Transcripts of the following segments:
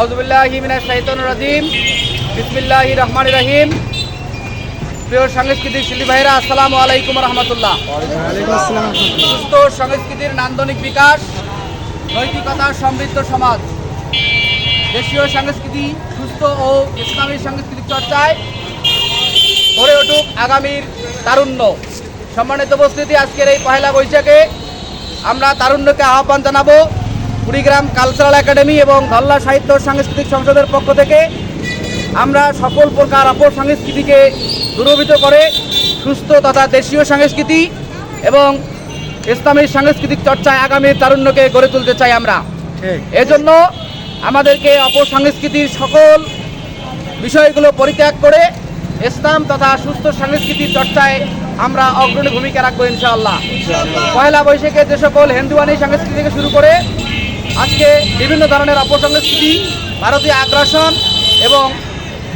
আউজুবিল্লাহি মিনাশ শাইতানির রাজিম। বিসমিল্লাহির রহমানির রহিম। প্রিয় সাংস্কৃতিক শিল্পী ভাইরা আসসালামু আলাইকুম রহমতুল্লাহ। সুস্থ সংস্কৃতির নান্দনিক বিকাশ নৈতিকতা সমৃদ্ধ সমাজ। দেশীয় সংস্কৃতি সুস্থ ও ইসলামী সাংস্কৃতিক চর্চায় গড়ে উঠুক আগামীর তারুণ্য। সম্মানিত উপস্থিতি আজকের এই পহেলা বৈশাখে আমরা তারুণ্যকে আহ্বান জানাব। কুড়িগ্রাম কালচারাল একাডেমি এবং ধল্লা সাহিত্য সাংস্কৃতিক সংসদের পক্ষ থেকে আমরা সকল প্রকার অপর সংস্কৃতিকে দূরভূত করে সুস্থ তথা দেশীয় সংস্কৃতি এবং ইসলামী সাংস্কৃতিক চর্চায় আগামী তারুণ্যকে গড়ে তুলতে চাই আমরা। এজন্য আমাদেরকে অপসংস্কৃতির সকল বিষয়গুলো পরিত্যাগ করে ইসলাম তথা সুস্থ সংস্কৃতির চর্চায় আমরা অগ্রণী ভূমিকা রাখব ইনশাআল্লাহ। পয়লা বৈশাখে যে সকল হিন্দুয়ানি সংস্কৃতি থেকে শুরু করে আজকে বিভিন্ন ধরনের অপসংস্কৃতি ভারতীয় আগ্রাসন এবং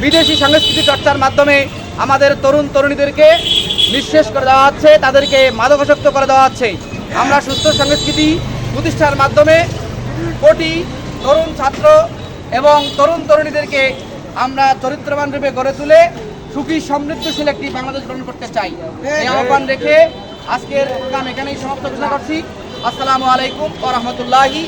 বিদেশি সংস্কৃতি চর্চার মাধ্যমে আমাদের তরুণ তরুণীদেরকে নিঃশেষ করে দেওয়া হচ্ছে, তাদেরকে মাদকাসক্ত করে দেওয়া হচ্ছে। আমরা সুস্থ সংস্কৃতি প্রতিষ্ঠার মাধ্যমে কোটি তরুণ ছাত্র এবং তরুণ তরুণীদেরকে আমরা চরিত্রবান রূপে গড়ে তুলে সুখী, সমৃদ্ধশীল একটি বাংলাদেশ গ্রহণ করতে চাই। এই আহ্বান রেখে আজকের প্রোগ্রাম এখানেই সমাপ্ত ঘোষণা করছি। আসসালামু আলাইকুম ওয়া রাহমাতুল্লাহি।